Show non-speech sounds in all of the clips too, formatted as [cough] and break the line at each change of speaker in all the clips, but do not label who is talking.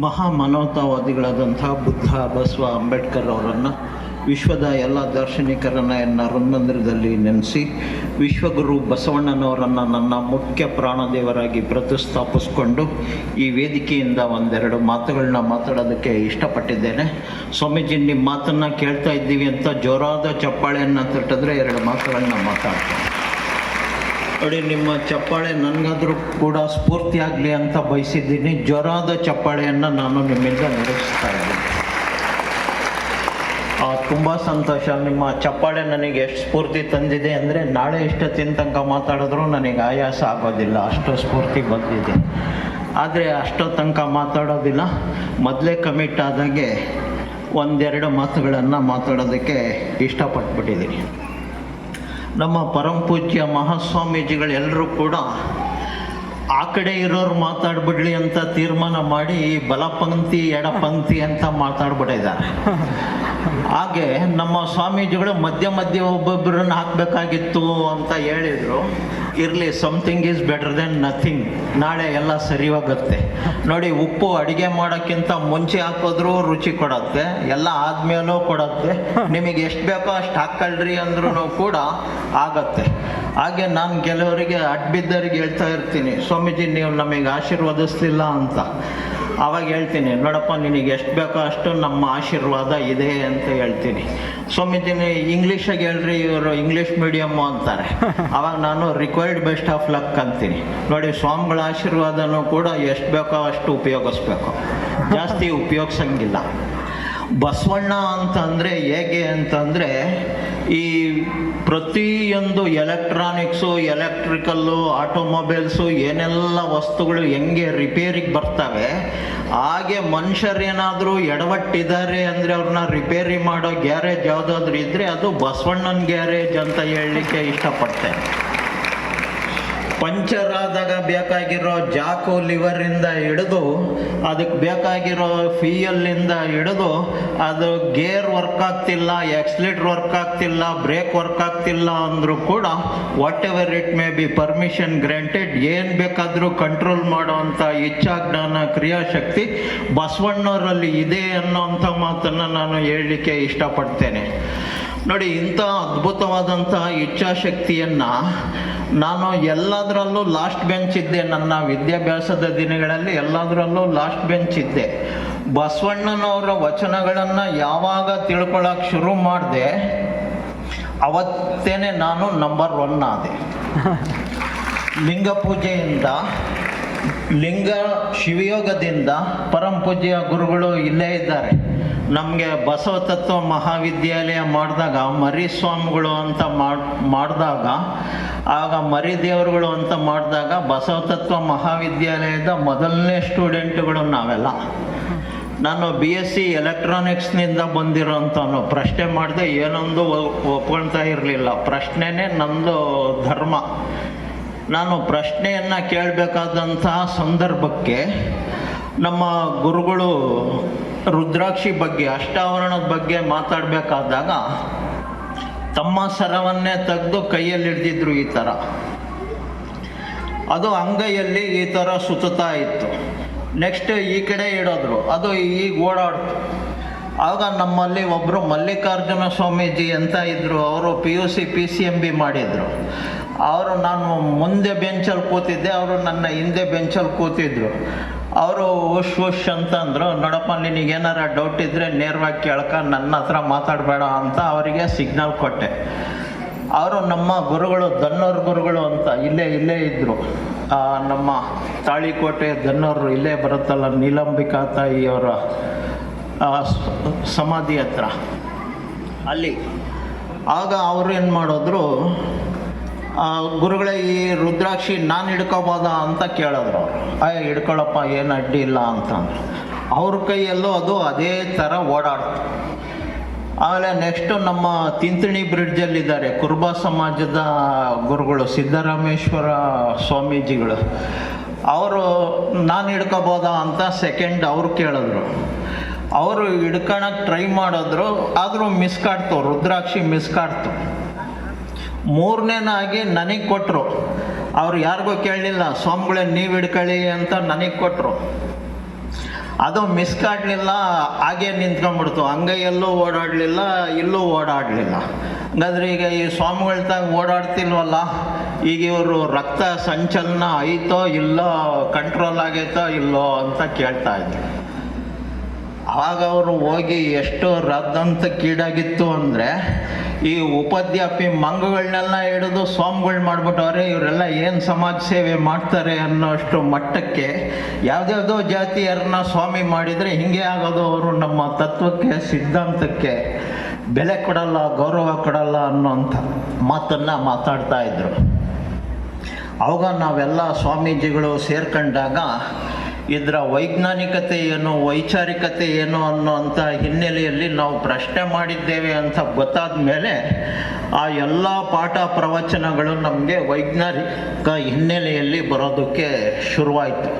ಮಹಾ ಮಾನವತಾವಾದಿಗಳಾದಂಥ ಬುದ್ಧ ಬಸವ ಅಂಬೇಡ್ಕರ್ ಅವರನ್ನು ವಿಶ್ವದ ಎಲ್ಲ ದಾರ್ಶನಿಕರನ್ನು ರಂಗಮಂದಿರದಲ್ಲಿ ನೆನೆಸಿ ವಿಶ್ವಗುರು ಬಸವಣ್ಣನವರನ್ನು ನನ್ನ ಮುಖ್ಯ ಪ್ರಾಣದೇವರಾಗಿ ಪ್ರತಿಸ್ಥಾಪಿಸ್ಕೊಂಡು ಈ ವೇದಿಕೆಯಿಂದ ಒಂದೆರಡು ಮಾತುಗಳನ್ನ ಮಾತಾಡೋದಕ್ಕೆ ಇಷ್ಟಪಟ್ಟಿದ್ದೇನೆ. ಸ್ವಾಮೀಜಿ, ನಿಮ್ಮ ಮಾತನ್ನು ಕೇಳ್ತಾ ಇದ್ದೀವಿ ಅಂತ ಜೋರಾದ ಚಪ್ಪಾಳೆಯನ್ನು ತಟ್ಟಿದ್ರೆ ಎರಡು ಮಾತುಗಳನ್ನ ಮಾತಾಡ್ತೇನೆ. ನೋಡಿ, ನಿಮ್ಮ ಚಪ್ಪಾಳೆ ನನಗಾದರೂ ಕೂಡ ಸ್ಫೂರ್ತಿಯಾಗಲಿ ಅಂತ ಬಯಸಿದ್ದೀನಿ. ಜ್ವರದ ಚಪ್ಪಾಳೆಯನ್ನು ನಾನು ನಿಮ್ಮಿಂದ ನಿರೀಕ್ಷಿಸ್ತಾ ಇದ್ದೀನಿ. ತುಂಬ ಸಂತೋಷ. ನಿಮ್ಮ ಚಪ್ಪಾಳೆ ನನಗೆ ಎಷ್ಟು ಸ್ಫೂರ್ತಿ ತಂದಿದೆ ಅಂದರೆ, ನಾಳೆ ಇಷ್ಟೊತ್ತಿನ ತನಕ ಮಾತಾಡಿದ್ರೂ ನನಗೆ ಆಯಾಸ ಆಗೋದಿಲ್ಲ. ಅಷ್ಟು ಸ್ಫೂರ್ತಿ ಬಂದಿದೆ. ಆದರೆ ಅಷ್ಟೋ ತನಕ ಮಾತಾಡೋದಿಲ್ಲ. ಮೊದಲೇ ಕಮಿಟ್ ಆದಾಗೆ ಒಂದೆರಡು ಮಾತುಗಳನ್ನು ಮಾತಾಡೋದಕ್ಕೆ ಇಷ್ಟಪಟ್ಬಿಟ್ಟಿದ್ದೀನಿ. ನಮ್ಮ ಪರಂಪೂಜ್ಯ ಮಹಾಸ್ವಾಮೀಜಿಗಳೆಲ್ಲರೂ ಕೂಡ ಆ ಕಡೆ ಇರೋರು ಮಾತಾಡ್ಬಿಡ್ಲಿ ಅಂತ ತೀರ್ಮಾನ ಮಾಡಿ ಬಲ ಪಂಕ್ತಿ ಎಡ ಪಂಕ್ತಿ ಅಂತ ಮಾತಾಡ್ಬಿಟ್ಟಿದ್ದಾರೆ. ಹಾಗೆ ನಮ್ಮ ಸ್ವಾಮೀಜಿಗಳು ಮಧ್ಯ ಮಧ್ಯ ಒಬ್ಬೊಬ್ಬರನ್ನ ಹಾಕಬೇಕಾಗಿತ್ತು ಅಂತ ಹೇಳಿದರು. ಇರಲಿ something is better than nothing ನಾಳೆ ಎಲ್ಲ ಸರಿ ಹೋಗುತ್ತೆ ನೋಡಿ, ಉಪ್ಪು ಅಡಿಗೆ ಮಾಡೋಕ್ಕಿಂತ ಮುಂಚೆ ಹಾಕಿದ್ರೂ ರುಚಿ ಕೊಡತ್ತೆ, ಎಲ್ಲ ಆದ್ಮೇಲೂ ಕೊಡತ್ತೆ. ನಿಮಗೆ ಎಷ್ಟು ಬೇಕೋ ಅಷ್ಟು ಹಾಕ್ಕೊಳ್ರಿ ಅಂದ್ರೂ ಕೂಡ ಆಗತ್ತೆ. ಹಾಗೆ ನಾನು ಕೆಲವರಿಗೆ ಅಡ್ಬಿದ್ದರಿಗೆ ಹೇಳ್ತಾ ಇರ್ತೀನಿ, ಸ್ವಾಮೀಜಿ, ನೀವು ನಮಗೆ ಆಶೀರ್ವದಿಸ್ತಿಲ್ಲ ಅಂತ. ಅವಾಗ ಹೇಳ್ತೀನಿ ನೋಡಪ್ಪ ನಿನಗೆ ಎಷ್ಟು ಬೇಕೋ ಅಷ್ಟು ನಮ್ಮ ಆಶೀರ್ವಾದ ಇದೆ ಅಂತ ಹೇಳ್ತೀನಿ. ಸ್ವಾಮೀಜಿನಿ ಇಂಗ್ಲೀಷಾಗಿ ಹೇಳ್ರಿ ಇವರು ಇಂಗ್ಲೀಷ್ ಮೀಡಿಯಮ್ಮು ಅಂತಾರೆ. [laughs] ಅವಾಗ ನಾನು ರಿಕ್ವೈರ್ಡ್ ಬೆಸ್ಟ್ ಆಫ್ ಲಕ್ ಅಂತೀನಿ. ನೋಡಿ ಸ್ವಾಮಿಗಳ ಆಶೀರ್ವಾದನೂ ಕೂಡ ಎಷ್ಟು ಬೇಕೋ ಅಷ್ಟು ಉಪಯೋಗಿಸ್ಬೇಕು. ಜಾಸ್ತಿ ಉಪಯೋಗಿಸಂಗಿಲ್ಲ. ಬಸವಣ್ಣ ಅಂತಂದರೆ ಹೇಗೆ ಅಂತಂದರೆ ಈ ಪ್ರತಿಯೊಂದು ಎಲೆಕ್ಟ್ರಾನಿಕ್ಸು ಎಲೆಕ್ಟ್ರಿಕಲ್ಲು ಆಟೋಮೊಬೈಲ್ಸು ಏನೆಲ್ಲ ವಸ್ತುಗಳು ಹೆಂಗೆ ರಿಪೇರಿಗೆ ಬರ್ತವೆ, ಹಾಗೆ ಮನುಷ್ಯರೇನಾದರೂ ಎಡವಟ್ಟಿದ್ದಾರೆ ಅಂದರೆ ಅವ್ರನ್ನ ರಿಪೇರಿ ಮಾಡೋ ಗ್ಯಾರೇಜ್ ಯಾವುದಾದ್ರೂ ಇದ್ದರೆ ಅದು ಬಸವಣ್ಣನ ಗ್ಯಾರೇಜ್ ಅಂತ ಹೇಳಲಿಕ್ಕೆ ಇಷ್ಟಪಡ್ತೇನೆ. ಪಂಚರ್ ಆದಾಗ ಬೇಕಾಗಿರೋ ಜಾಕು ಲಿವರಿಂದ ಹಿಡಿದು ಅದಕ್ಕೆ ಬೇಕಾಗಿರೋ ಫಿಯಲ್ಲಿಂದ ಹಿಡಿದು, ಅದು ಗೇರ್ ವರ್ಕ್ ಆಗ್ತಿಲ್ಲ ಎಕ್ಸ್ಲೇಟರ್ ವರ್ಕ್ ಆಗ್ತಿಲ್ಲ, ಬ್ರೇಕ್ ವರ್ಕ್ ಆಗ್ತಿಲ್ಲ ಅಂದರೂ ಕೂಡ whatever it may be permission granted ಏನು ಬೇಕಾದರೂ ಕಂಟ್ರೋಲ್ ಮಾಡೋವಂಥ ಇಚ್ಛಾಜ್ಞಾನ, ಕ್ರಿಯಾಶಕ್ತಿ ಬಸವಣ್ಣವರಲ್ಲಿ ಇದೆ ಅನ್ನೋವಂಥ ಮಾತನ್ನು ನಾನು ಹೇಳಲಿಕ್ಕೆ ಇಷ್ಟಪಡ್ತೇನೆ. ನೋಡಿ, ಇಂಥ ಅದ್ಭುತವಾದಂಥ ಇಚ್ಛಾಶಕ್ತಿಯನ್ನು ನಾನು ಎಲ್ಲದರಲ್ಲೂ ಲಾಸ್ಟ್ ಬೆಂಚ್ ಇದ್ದೆ. ನನ್ನ ವಿದ್ಯಾಭ್ಯಾಸದ ದಿನಗಳಲ್ಲಿ ಎಲ್ಲದರಲ್ಲೂ ಲಾಸ್ಟ್ ಬೆಂಚ್ ಇದ್ದೆ. ಬಸವಣ್ಣನವರ ವಚನಗಳನ್ನು ಯಾವಾಗ ತಿಳ್ಕೊಳ್ಳೋಕೆ ಶುರು ಮಾಡಿದೆ, ಅವತ್ತೇನೆ ನಾನು ನಂಬರ್ ಒನ್ ಆದೆ. ಲಿಂಗ ಪೂಜೆಯಿಂದ, ಲಿಂಗ ಶಿವಯೋಗದಿಂದ ಪರಂ ಪೂಜ್ಯ ಗುರುಗಳು ಇಲ್ಲೇ ಇದ್ದಾರೆ. ನಮಗೆ ಬಸವ ತತ್ವ ಮಹಾವಿದ್ಯಾಲಯ ಮಾಡಿದಾಗ ಮರಿ ಸ್ವಾಮಿಗಳು ಅಂತ ಮಾಡಿದಾಗ, ಆಗ ಮರಿ ದೇವರುಗಳು ಅಂತ ಮಾಡಿದಾಗ ಬಸವ ತತ್ವ ಮಹಾವಿದ್ಯಾಲಯದ ಮೊದಲನೇ ಸ್ಟೂಡೆಂಟ್ಗಳು ನಾವೆಲ್ಲ. ನಾನು ಬಿ ಎಸ್ ಸಿ ಎಲೆಕ್ಟ್ರಾನಿಕ್ಸ್ನಿಂದ ಬಂದಿರೋಂಥವನು. ಪ್ರಶ್ನೆ ಮಾಡಿದೆ, ಏನೊಂದು ಒಪ್ಕೊಳ್ತಾ ಇರಲಿಲ್ಲ. ಪ್ರಶ್ನೆನೇ ನಂದು ಧರ್ಮ. ನಾನು ಪ್ರಶ್ನೆಯನ್ನು ಕೇಳಬೇಕಾದಂತಹ ಸಂದರ್ಭಕ್ಕೆ ನಮ್ಮ ಗುರುಗಳು ರುದ್ರಾಕ್ಷಿ ಬಗ್ಗೆ, ಅಷ್ಟಾವರಣದ ಬಗ್ಗೆ ಮಾತಾಡಬೇಕಾದಾಗ ತಮ್ಮ ಸರವನ್ನೇ ತೆಗೆದು ಕೈಯಲ್ಲಿ ಹಿಡ್ದಿದ್ರು ಈ ಥರ ಅದು ಅಂಗೈಯಲ್ಲಿ ಈ ಥರ ಸುತ್ತಾ ಇತ್ತು. ನೆಕ್ಸ್ಟ್ ಈ ಕಡೆ ಇಡೋದ್ರು, ಅದು ಈಗ ಓಡಾಡ್ತು. ಆಗ ನಮ್ಮಲ್ಲಿ ಒಬ್ಬರು ಮಲ್ಲಿಕಾರ್ಜುನ ಸ್ವಾಮೀಜಿ ಅಂತ ಇದ್ದರು ಅವರು P U C P C M B ಮಾಡಿದರು. ಅವರು ನಾನು ಮುಂದೆ ಬೆಂಚಲ್ಲಿ ಕೂತಿದ್ದೆ, ಅವರು ನನ್ನ ಹಿಂದೆ ಬೆಂಚಲ್ಲಿ ಕೂತಿದ್ರು. ಅವರು ಉಶ್ ಅಂತ ಅಂತಂದರು ನೋಡಪ್ಪ, ನಿನಗೇನಾರ ಡೌಟ್ ಇದ್ದರೆ ನೇರವಾಗಿ ಕೇಳ್ಕ, ನನ್ನ ಹತ್ರ ಮಾತಾಡಬೇಡ ಅಂತ ಅವರಿಗೆ ಸಿಗ್ನಲ್ ಕೊಟ್ಟೆ. ಅವರು ನಮ್ಮ ಗುರುಗಳು, ದನ್ನೋರ್ ಗುರುಗಳು ಅಂತ ಇಲ್ಲೇ ಇಲ್ಲೇ ಇದ್ದರು ನಮ್ಮ ತಾಳಿಕೋಟೆ ದನ್ನೋರು ಇಲ್ಲೇ ಬರುತ್ತಲ್ಲ, ನೀಲಂಬಿಕಾ ತಾಯಿಯವರ ಸಮಾಧಿ ಹತ್ರ. ಅಲ್ಲಿ. ಆಗ ಅವ್ರು ಏನು ಮಾಡಿದ್ರು ಗುರುಗಳೇ, ಈ ರುದ್ರಾಕ್ಷಿ ನಾನು ಹಿಡ್ಕೋಬೋದ ಅಂತ ಕೇಳಿದ್ರು ಅಯ್ಯ ಹಿಡ್ಕೊಳಪ್ಪ, ಏನು ಅಡ್ಡಿ ಇಲ್ಲ ಅಂತ. ಅವ್ರ ಕೈಯಲ್ಲೂ ಅದು ಅದೇ ಥರ ಓಡಾಡ್ತು. ಆಮೇಲೆ ನೆಕ್ಸ್ಟು ನಮ್ಮ ತಿಂತಿಣಿ ಬ್ರಿಡ್ಜಲ್ಲಿದ್ದಾರೆ ಕುರುಬ ಸಮಾಜದ ಗುರುಗಳು, ಸಿದ್ದರಾಮೇಶ್ವರ ಸ್ವಾಮೀಜಿಗಳು. ಅವರು ನಾನು ಹಿಡ್ಕೋಬೋದಾ ಅಂತ ಸೆಕೆಂಡ್ ಅವ್ರು ಕೇಳಿದ್ರು. ಅವರು ಹಿಡ್ಕೊಳಕ್ಕೆ ಟ್ರೈ ಮಾಡಿದ್ರು, ಆದರೂ ಮಿಸ್ ಕಾಡ್ತು, ರುದ್ರಾಕ್ಷಿ ಮಿಸ್ ಕಾಡ್ತು. ಮೂರನೇನಾಗಿ ನನಗೆ ಕೊಟ್ಟರು ಅವ್ರು ಯಾರಿಗೂ ಕೇಳಲಿಲ್ಲ ಸ್ವಾಮಿಗಳೇ ನೀವು ಹಿಡ್ಕೊಳ್ಳಿ ಅಂತ ನನಗೆ ಕೊಟ್ಟರು ಅದು ಮಿಸ್ ಕಾಡಲಿಲ್ಲ, ಹಾಗೆ ನಿಂತ್ಕೊಂಡ್ಬಿಡ್ತು. ಎಲ್ಲೂ ಓಡಾಡಲಿಲ್ಲ, ಇಲ್ಲೂ ಓಡಾಡಲಿಲ್ಲ. ಹಂಗಾದ್ರೆ ಈಗ ಈ ಸ್ವಾಮಿಗಳ ತಾಗ ಓಡಾಡ್ತಿಲ್ವಲ್ಲ, ಈಗ ಇವರು ರಕ್ತ ಸಂಚಲನ ಐತೋ ಇಲ್ಲೋ ಕಂಟ್ರೋಲ್ ಆಗೈತೋ, ಇಲ್ಲೋ ಅಂತ ಕೇಳ್ತಾ ಇದ್ರು. ಆವಾಗ ಅವರು ಹೋಗಿ ಎಷ್ಟು ರದ್ದಂತ ಕೀಡಾಗಿತ್ತು ಅಂದರೆ ಈ ಉಪಾಧ್ಯಾಪಿ ಮಂಗಗಳನ್ನೆಲ್ಲ ಹಿಡಿದು ಸ್ವಾಮಿಗಳು ಮಾಡ್ಬಿಟ್ಟವ್ರೆ, ಇವರೆಲ್ಲ ಏನು ಸಮಾಜ ಸೇವೆ ಮಾಡ್ತಾರೆ ಅನ್ನೋಷ್ಟು ಮಟ್ಟಕ್ಕೆ ಯಾವುದ್ಯಾವುದೋ ಜಾತಿಯರನ್ನ ಸ್ವಾಮಿ ಮಾಡಿದರೆ ಹಿಂಗೆ ಆಗೋದು ಅವರು ನಮ್ಮ ತತ್ವಕ್ಕೆ, ಸಿದ್ಧಾಂತಕ್ಕೆ ಬೆಲೆ ಕೊಡಲ್ಲ, ಗೌರವ ಕೊಡಲ್ಲ ಅನ್ನೋಂಥ ಮಾತನ್ನು ಮಾತಾಡ್ತಾ ಇದ್ರು. ಅವಾಗ ನಾವೆಲ್ಲ ಸ್ವಾಮೀಜಿಗಳು ಸೇರ್ಕೊಂಡಾಗ ಇದರ ವೈಜ್ಞಾನಿಕತೆ ಏನು, ವೈಚಾರಿಕತೆ ಏನು ಅನ್ನೋಂಥ ಹಿನ್ನೆಲೆಯಲ್ಲಿ ನಾವು ಪ್ರಶ್ನೆ ಮಾಡಿದ್ದೇವೆ ಅಂತ ಗೊತ್ತಾದ ಮೇಲೆ ಆ ಎಲ್ಲ ಪಾಠ ಪ್ರವಚನಗಳು ನಮಗೆ ವೈಜ್ಞಾನಿಕ ಹಿನ್ನೆಲೆಯಲ್ಲಿ ಬರೋದಕ್ಕೆ ಶುರುವಾಯಿತು.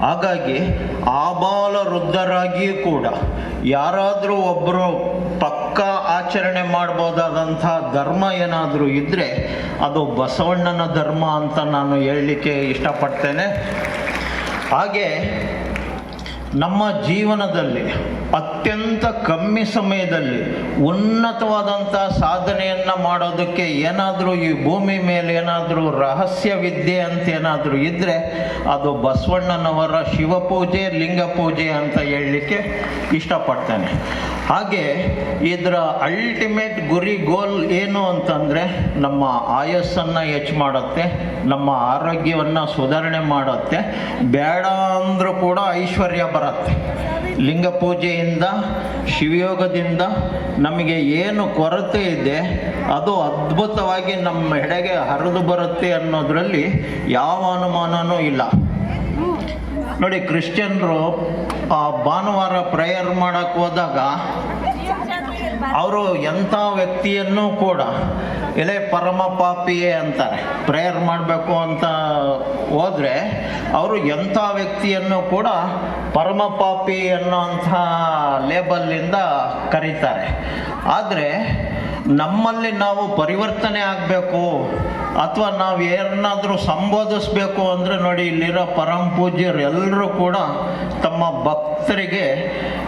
ಹಾಗಾಗಿ ಆಬಾಲ ವೃದ್ಧರಾಗಿಯೂ ಕೂಡ ಯಾರಾದರೂ ಒಬ್ಬರು ಪಕ್ಕ ಆಚರಣೆ ಮಾಡ್ಬೋದಾದಂಥ ಧರ್ಮ ಏನಾದರೂ ಇದ್ದರೆ ಅದು ಬಸವಣ್ಣನ ಧರ್ಮ ಅಂತ ನಾನು ಹೇಳಲಿಕ್ಕೆ ಇಷ್ಟಪಡ್ತೇನೆ. ಹಾಗೆ ನಮ್ಮ ಜೀವನದಲ್ಲಿ ಅತ್ಯಂತ ಕಮ್ಮಿ ಸಮಯದಲ್ಲಿ ಉನ್ನತವಾದಂಥ ಸಾಧನೆಯನ್ನು ಮಾಡೋದಕ್ಕೆ ಏನಾದರೂ ಈ ಭೂಮಿ ಮೇಲೆ ಏನಾದರೂ ರಹಸ್ಯ ವಿದ್ಯೆ ಅಂತ ಏನಾದರೂ ಇದ್ದರೆ ಅದು ಬಸವಣ್ಣನವರ ಶಿವಪೂಜೆ ಲಿಂಗ ಪೂಜೆ ಅಂತ ಹೇಳಲಿಕ್ಕೆ ಇಷ್ಟಪಡ್ತೇನೆ. ಹಾಗೆ ಇದರ ಅಲ್ಟಿಮೇಟ್ ಗುರಿ ಗೋಲ್ ಏನು ಅಂತಂದರೆ ನಮ್ಮ ಆಯಸ್ಸನ್ನು ಹೆಚ್ಚು ಮಾಡುತ್ತೆ, ನಮ್ಮ ಆರೋಗ್ಯವನ್ನು ಸುಧಾರಣೆ ಮಾಡುತ್ತೆ, ಬೇಡ ಅಂದರೂ ಕೂಡ ಐಶ್ವರ್ಯ ಬರುತ್ತೆ. ಲಿಂಗ ಪೂಜೆಯಿಂದ, ಶಿವಯೋಗದಿಂದ ನಮಗೆ ಏನು ಕೊರತೆ ಇದೆ, ಅದು ಅದ್ಭುತವಾಗಿ ನಮ್ಮ ಎಡೆಗೆ ಹರಿದು ಬರುತ್ತೆ ಅನ್ನೋದರಲ್ಲಿ ಯಾವ ಅನುಮಾನವೂ ಇಲ್ಲ. ನೋಡಿ, ಕ್ರಿಶ್ಚಿಯನ್ರು ಭಾನುವಾರ ಪ್ರೇಯರ್ ಮಾಡಕ್ಕೆ ಹೋದಾಗ ಅವರು ಎಂಥ ವ್ಯಕ್ತಿಯನ್ನು ಕೂಡ ಎಲೆ ಪರಮ ಪಾಪಿಯೇ ಅಂತಾರೆ. ಪ್ರೇಯರ್ ಮಾಡಬೇಕು ಅಂತ ಹೋದರೆ ಅವರು ಎಂಥ ವ್ಯಕ್ತಿಯನ್ನು ಕೂಡ ಪರಮ ಪಾಪಿ ಅನ್ನೋಂಥ ಲೇಬಲ್ಲಿಂದ ಕರೀತಾರೆ. ಆದರೆ ನಮ್ಮಲ್ಲಿ ನಾವು ಪರಿವರ್ತನೆ ಆಗಬೇಕು ಅಥವಾ ನಾವು ಏನಾದರೂ ಸಂಬೋಧಿಸ್ಬೇಕು ಅಂದರೆ ನೋಡಿ ಇಲ್ಲಿರೋ ಪರಂ ಪೂಜ್ಯರು ಎಲ್ಲರೂ ಕೂಡ ತಮ್ಮ ಭಕ್ತರಿಗೆ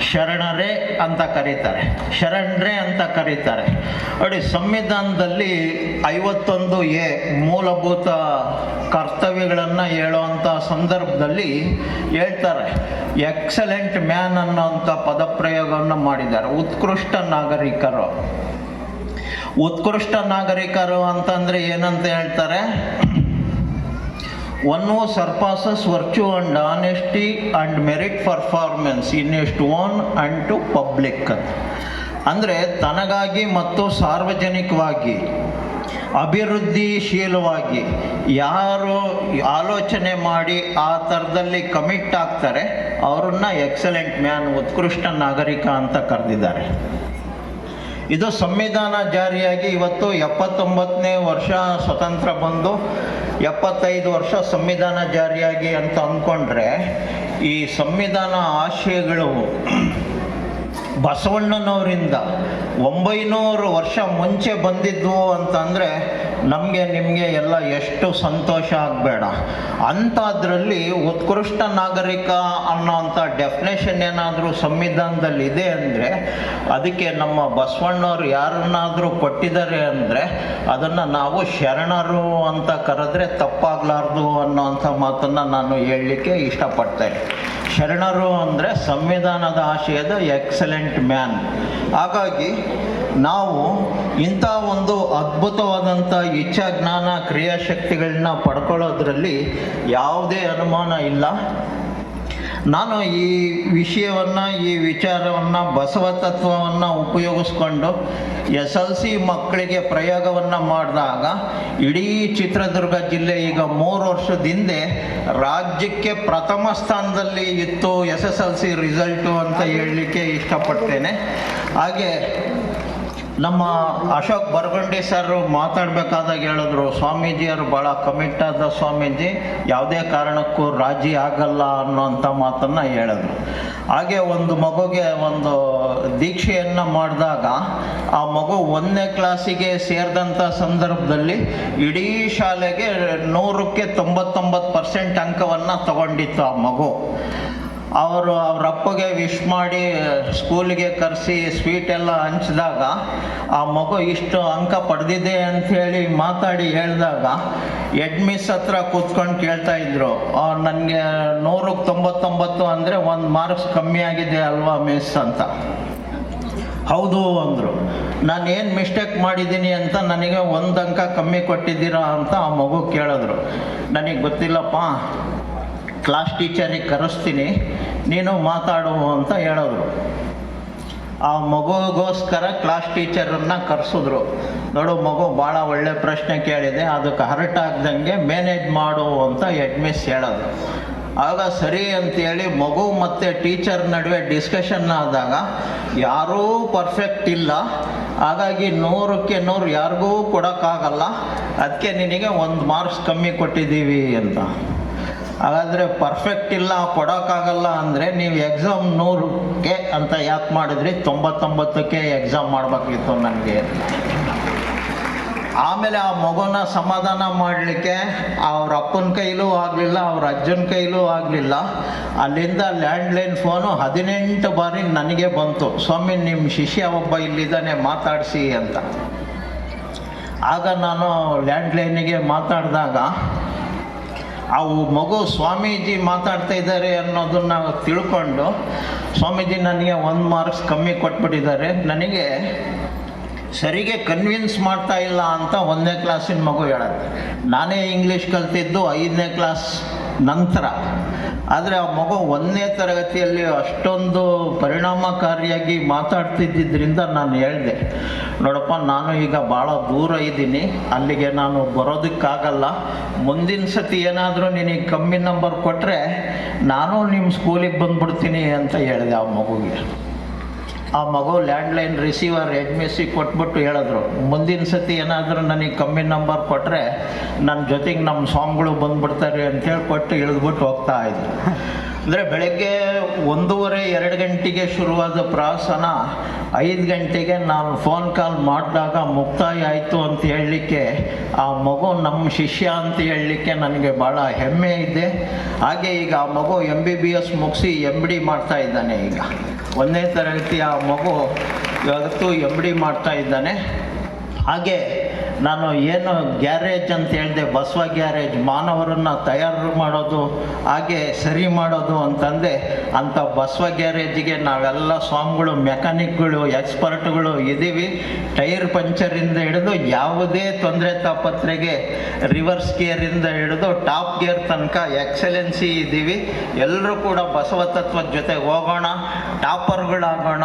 ಶರಣರೇ ಅಂತ ಕರೀತಾರೆ. ಶರಣರೇ ಅಂತ ಕರೀತಾರೆ. ನೋಡಿ ಸಂವಿಧಾನದಲ್ಲಿ ಐವತ್ತೊಂದು ಎ ಮೂಲಭೂತ ಕರ್ತವ್ಯಗಳನ್ನು ಹೇಳುವಂಥ ಸಂದರ್ಭದಲ್ಲಿ ಹೇಳ್ತಾರೆ. ಎಕ್ಸಲೆಂಟ್ ಮ್ಯಾನ್ ಅನ್ನೋಂಥ ಪದಪ್ರಯೋಗವನ್ನು ಮಾಡಿದ್ದಾರೆ. ಉತ್ಕೃಷ್ಟ ನಾಗರಿಕರು. ಉತ್ಕೃಷ್ಟ ನಾಗರಿಕರು ಅಂತಂದ್ರೆ ಏನಂತ ಹೇಳ್ತಾರೆ? One who surpasses virtue and honesty and merit performance in ಎಷ್ಟು ಓನ್ ಅಂಡ್ ಟು ಪಬ್ಲಿಕ್ ಅಂತ ಅಂದರೆ ತನಗಾಗಿ ಮತ್ತು ಸಾರ್ವಜನಿಕವಾಗಿ, ಅಭಿವೃದ್ಧಿಶೀಲವಾಗಿ ಯಾರು ಆಲೋಚನೆ ಮಾಡಿ ಆ ಥರದಲ್ಲಿ ಕಮಿಟ್ ಆಗ್ತಾರೆ, ಅವ್ರನ್ನ ಎಕ್ಸಲೆಂಟ್ ಮ್ಯಾನ್ ಉತ್ಕೃಷ್ಟ ನಾಗರಿಕ ಅಂತ ಕರೆದಿದ್ದಾರೆ. ಇದು ಸಂವಿಧಾನ ಜಾರಿಯಾಗಿ ಇವತ್ತು ಎಪ್ಪತ್ತೊಂಬತ್ತನೇ ವರ್ಷ ಸ್ವತಂತ್ರ ಬಂದು ಎಪ್ಪತ್ತೈದು ವರ್ಷ ಸಂವಿಧಾನ ಜಾರಿಯಾಗಿ ಅಂತ ಅಂದ್ಕೊಂಡ್ರೆ ಈ ಸಂವಿಧಾನ ಆಶಯಗಳು ಬಸವಣ್ಣನವರಿಂದ ಒಂಬೈನೂರು ವರ್ಷ ಮುಂಚೆ ಬಂದಿದ್ವು ಅಂತಂದರೆ ನಮಗೆ, ನಿಮಗೆ ಎಲ್ಲ ಎಷ್ಟು ಸಂತೋಷ ಆಗಬೇಡ. ಅಂಥದ್ರಲ್ಲಿ ಉತ್ಕೃಷ್ಟ ನಾಗರಿಕ ಅನ್ನೋಂಥ ಡೆಫಿನೇಷನ್ ಏನಾದರೂ ಸಂವಿಧಾನದಲ್ಲಿ ಇದೆ ಅಂದರೆ, ಅದಕ್ಕೆ ನಮ್ಮ ಬಸವಣ್ಣವ್ರು ಯಾರನ್ನಾದರೂ ಕೊಟ್ಟಿದ್ದಾರೆ ಅಂದರೆ, ಅದನ್ನು ನಾವು ಶರಣರು ಅಂತ ಕರೆದ್ರೆ ತಪ್ಪಾಗಲಾರ್ದು ಅನ್ನೋಂಥ ಮಾತನ್ನು ನಾನು ಹೇಳಲಿಕ್ಕೆ ಇಷ್ಟಪಡ್ತೇನೆ. ಶರಣರು ಅಂದರೆ ಸಂವಿಧಾನದ ಆಶಯದ ಎಕ್ಸಲೆಂಟ್ ಮ್ಯಾನ್ ಹಾಗಾಗಿ ನಾವು ಇಂಥ ಒಂದು ಅದ್ಭುತವಾದಂಥ ಇಚ್ಛಾ ಜ್ಞಾನ ಕ್ರಿಯಾಶಕ್ತಿಗಳನ್ನ ಪಡ್ಕೊಳ್ಳೋದ್ರಲ್ಲಿ ಯಾವುದೇ ಅನುಮಾನ ಇಲ್ಲ. ನಾನು ಈ ವಿಷಯವನ್ನು, ಈ ವಿಚಾರವನ್ನು, ಬಸವ ತತ್ವವನ್ನು ಉಪಯೋಗಿಸ್ಕೊಂಡು ಎಸ್ ಎಲ್ ಸಿ ಮಕ್ಕಳಿಗೆ ಪ್ರಯೋಗವನ್ನು ಮಾಡಿದಾಗ ಇಡೀ ಚಿತ್ರದುರ್ಗ ಜಿಲ್ಲೆ ಈಗ ಮೂರು ವರ್ಷದ ಹಿಂದೆ ರಾಜ್ಯಕ್ಕೆ ಪ್ರಥಮ ಸ್ಥಾನದಲ್ಲಿ ಇತ್ತು S S L C result ಅಂತ ಹೇಳಲಿಕ್ಕೆ ಇಷ್ಟಪಡ್ತೇನೆ. ಹಾಗೆ ನಮ್ಮ ಅಶೋಕ್ ಬರ್ಗಂಡಿ ಸರ್ ಮಾತಾಡಬೇಕಾದಾಗ ಹೇಳಿದ್ರು, ಸ್ವಾಮೀಜಿಯವರು ಭಾಳ ಕಮಿಟ್ ಆದ ಸ್ವಾಮೀಜಿ, ಯಾವುದೇ ಕಾರಣಕ್ಕೂ ರಾಜಿ ಆಗಲ್ಲ ಅನ್ನೋಂಥ ಮಾತನ್ನು ಹೇಳಿದ್ರು. ಹಾಗೆ ಒಂದು ಮಗುಗೆ ಒಂದು ದೀಕ್ಷೆಯನ್ನು ಮಾಡಿದಾಗ ಆ ಮಗು ಒಂದನೇ ಕ್ಲಾಸಿಗೆ ಸೇರಿದಂಥ ಸಂದರ್ಭದಲ್ಲಿ ಇಡೀ ಶಾಲೆಗೆ ನೂರಕ್ಕೆ ತೊಂಬತ್ತೊಂಬತ್ತು ಪರ್ಸೆಂಟ್ ಅಂಕವನ್ನು ತಗೊಂಡಿತ್ತು ಆ ಮಗು. ಅವರು ಅವ್ರ ಅಪ್ಪಗೆ ವಿಶ್ ಮಾಡಿ ಸ್ಕೂಲಿಗೆ ಕರೆಸಿ ಸ್ವೀಟ್ ಎಲ್ಲ ಹಂಚಿದಾಗ ಆ ಮಗು ಇಷ್ಟು ಅಂಕ ಪಡೆದಿದೆ ಅಂಥೇಳಿ ಮಾತಾಡಿ ಹೇಳಿದಾಗ ಎಡ್ ಮಿಸ್ ಹತ್ರ ಕೂತ್ಕೊಂಡು ಕೇಳ್ತಾ ಇದ್ರು. ನನಗೆ ನೂರಕ್ಕೆ ತೊಂಬತ್ತೊಂಬತ್ತು ಅಂದರೆ ಒಂದು ಮಾರ್ಕ್ಸ್ ಕಮ್ಮಿ ಆಗಿದೆ ಅಲ್ವಾ ಮಿಸ್ ಅಂತ. ಹೌದು ಅಂದರು. ನಾನು ಏನು ಮಿಸ್ಟೇಕ್ ಮಾಡಿದ್ದೀನಿ ಅಂತ ನನಗೆ ಒಂದು ಅಂಕ ಕಮ್ಮಿ ಕೊಟ್ಟಿದ್ದೀರಾ ಅಂತ ಆ ಮಗು ಕೇಳಿದ್ರು. ನನಗೆ ಗೊತ್ತಿಲ್ಲಪ್ಪ ಕ್ಲಾಸ್ ಟೀಚರಿಗೆ ಕರೆಸ್ತೀನಿ. ನೀನು ಮಾತಾಡು ಅಂತ ಹೇಳಿದ್ರು ಆ ಮಗುಗೋಸ್ಕರ ಕ್ಲಾಸ್ ಟೀಚರನ್ನು ಕರೆಸಿದ್ರು. ನೋಡು ಮಗು ಭಾಳ ಒಳ್ಳೆ ಪ್ರಶ್ನೆ ಕೇಳಿದೆ, ಅದಕ್ಕೆ ಹರ್ಟ್ ಆಗ್ದಂಗೆ ಮ್ಯಾನೇಜ್ ಮಾಡು ಅಂತ ಹೆಡ್ ಮಿಸ್ ಹೇಳೋದು. ಆಗ ಸರಿ ಅಂತೇಳಿ ಮಗು ಮತ್ತು ಟೀಚರ್ ನಡುವೆ ಡಿಸ್ಕಷನ್ ಆದಾಗ ಯಾರೂ ಪರ್ಫೆಕ್ಟ್ ಇಲ್ಲ. ಹಾಗಾಗಿ ನೂರಕ್ಕೆ ನೂರು ಯಾರಿಗೂ ಕೊಡೋಕ್ಕಾಗಲ್ಲ. ಅದಕ್ಕೆ ನಿನಗೆ ಒಂದು ಮಾರ್ಕ್ಸ್ ಕಮ್ಮಿ ಕೊಟ್ಟಿದ್ದೀವಿ ಅಂತ. ಹಾಗಾದರೆ ಪರ್ಫೆಕ್ಟ್ ಇಲ್ಲ ಕೊಡೋಕ್ಕಾಗಲ್ಲ ಅಂದರೆ ನೀವು ಎಕ್ಸಾಮ್ ನೂರಕ್ಕೆ ಅಂತ ಯಾಕೆ ಮಾಡಿದ್ರಿ? ತೊಂಬತ್ತೊಂಬತ್ತಕ್ಕೆ ಎಕ್ಸಾಮ್ ಮಾಡಬೇಕಿತ್ತು ನನಗೆ. ಆಮೇಲೆ ಆ ಮಗುನ ಸಮಾಧಾನ ಮಾಡಲಿಕ್ಕೆ ಅವ್ರ ಅಪ್ಪನ ಕೈಲೂ ಆಗಲಿಲ್ಲ, ಅವ್ರ ಅಜ್ಜನ ಕೈಲೂ ಆಗಲಿಲ್ಲ. ಅಲ್ಲಿಂದ ಲ್ಯಾಂಡ್ಲೈನ್ ಫೋನು ಹದಿನೆಂಟು ಬಾರಿ ನನಗೆ ಬಂತು, ಸ್ವಾಮಿ ನಿಮ್ಮ ಶಿಷ್ಯ ಒಬ್ಬ ಇಲ್ಲಿದ್ದಾನೆ, ಮಾತಾಡಿಸಿ ಅಂತ. ಆಗ ನಾನು ಲ್ಯಾಂಡ್ಲೈನಿಗೆ ಮಾತಾಡಿದಾಗ ಆ ಮಗು ಸ್ವಾಮೀಜಿ ಮಾತಾಡ್ತಾ ಇದ್ದಾರೆ ಅನ್ನೋದನ್ನ ತಿಳ್ಕೊಂಡು ಸ್ವಾಮೀಜಿ ನನಗೆ ಒಂದು ಮಾರ್ಕ್ಸ್ ಕಮ್ಮಿ ಕೊಟ್ಬಿಟ್ಟಿದ್ದಾರೆ. ನನಗೆ ಸರಿಗೆ ಕನ್ವಿನ್ಸ್ ಮಾಡ್ತಾ ಇಲ್ಲ ಅಂತ ಒಂದನೇ ಕ್ಲಾಸಿನ ಮಗು ಹೇಳುತ್ತೆ. ನಾನೇ ಇಂಗ್ಲೀಷ್ ಕಲ್ತಿದ್ದು ಐದನೇ ಕ್ಲಾಸ್ ನಂತರ. ಆದರೆ ಆ ಮಗು ಒಂದನೇ ತರಗತಿಯಲ್ಲಿ ಅಷ್ಟೊಂದು ಪರಿಣಾಮಕಾರಿಯಾಗಿ ಮಾತಾಡ್ತಿದ್ದರಿಂದ ನಾನು ಹೇಳಿದೆ, ನೋಡಪ್ಪ, ನಾನು ಈಗ ಭಾಳ ದೂರ ಇದ್ದೀನಿ, ಅಲ್ಲಿಗೆ ನಾನು ಬರೋದಕ್ಕಾಗಲ್ಲ, ಮುಂದಿನ ಸತಿ ಏನಾದರೂ ನಿನಗೆ ಕಮ್ಮಿ ನಂಬರ್ ಕೊಟ್ಟರೆ ನಾನು ನಿಮ್ಮ ಸ್ಕೂಲಿಗೆ ಬಂದ್ಬಿಡ್ತೀನಿ ಅಂತ ಹೇಳಿದೆ ಆ ಮಗುಗೆ. ಆ ಮಗು ಲ್ಯಾಂಡ್ಲೈನ್ ರಿಸೀವರ್ ಎಜ್ಮೆಸಿ ಕೊಟ್ಬಿಟ್ಟು ಹೇಳಿದ್ರು, ಮುಂದಿನ ಸತಿ ಏನಾದರೂ ನನಗೆ ಕಮ್ಮಿ ನಂಬರ್ ಕೊಟ್ಟರೆ ನನ್ನ ಜೊತೆಗೆ ನಮ್ಮ ಸಾಂಗ್ಗಳು ಬಂದುಬಿಡ್ತಾರೆ ಅಂತೇಳಿ ಕೊಟ್ಟು ಇಳಿದ್ಬಿಟ್ಟು ಹೋಗ್ತಾ ಇದ್ರು. ಅಂದರೆ ಬೆಳಗ್ಗೆ ಒಂದೂವರೆ, ಎರಡು ಗಂಟೆಗೆ ಶುರುವಾದ ಪ್ರವಾಸನ ಐದು ಗಂಟೆಗೆ ನಾನು ಫೋನ್ ಕಾಲ್ ಮಾಡಿದಾಗ ಮುಕ್ತಾಯ ಆಯಿತು ಅಂತ ಹೇಳಲಿಕ್ಕೆ, ಆ ಮಗು ನಮ್ಮ ಶಿಷ್ಯ ಅಂತ ಹೇಳಲಿಕ್ಕೆ ನನಗೆ ಭಾಳ ಹೆಮ್ಮೆ ಇದೆ. ಹಾಗೆ ಈಗ ಆ ಮಗು ಎಂ ಬಿ ಬಿ ಎಸ್ ಮುಗಿಸಿ ಎಂ ಡಿ ಮಾಡ್ತಾ ಇದ್ದಾನೆ ಈಗ. ಒಂದನೇ ತರಗತಿ ಆ ಮಗು ಇವತ್ತು ಎಂ ಡಿ ಮಾಡ್ತಾ ಇದ್ದಾನೆ. ಹಾಗೆ ನಾನು ಏನು ಗ್ಯಾರೇಜ್ ಅಂತ ಹೇಳಿದೆ, ಬಸವ ಗ್ಯಾರೇಜ್, ಮಾನವರನ್ನು ತಯಾರು ಮಾಡೋದು, ಹಾಗೆ ಸರಿ ಮಾಡೋದು ಅಂತಂದೆ ಅಂಥ ಬಸವ ಗ್ಯಾರೇಜಿಗೆ ನಾವೆಲ್ಲ ಸ್ವಾಮಿಗಳು, ಮೆಕ್ಯಾನಿಕ್ಗಳು, ಎಕ್ಸ್ಪರ್ಟ್ಗಳು ಇದ್ದೀವಿ. ಟೈರ್ ಪಂಚರಿಂದ ಹಿಡಿದು ಯಾವುದೇ ತೊಂದರೆ ತಾಪತ್ರೆಗೆ ರಿವರ್ಸ್ ಗೇರಿಂದ ಹಿಡಿದು ಟಾಪ್ ಗೇರ್ ತನಕ ಎಕ್ಸಲೆನ್ಸಿ ಇದ್ದೀವಿ. ಎಲ್ಲರೂ ಕೂಡ ಬಸವ ತತ್ವದ ಜೊತೆ ಹೋಗೋಣ, ಟಾಪರ್ಗಳಾಗೋಣ,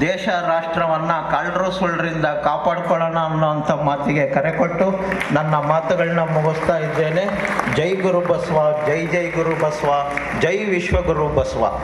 ದೇಶ, ರಾಷ್ಟ್ರವನ್ನು ಕಳ್ಳರು ಸುಳ್ಳರಿಂದ ಕಾಪಾಡ್ಕೊಳ್ಳೋಣ ಅನ್ನೋಂಥ ಮಾತಿಗೆ ಕರೆ ಕೊಟ್ಟು ನನ್ನ ಮಾತುಗಳನ್ನ ಮುಗಿಸ್ತಾ ಇದ್ದೇನೆ. ಜೈ ಗುರು ಬಸವ, ಜೈ ಜೈ ಗುರು ಬಸವ, ಜೈ ವಿಶ್ವಗುರು ಬಸವ.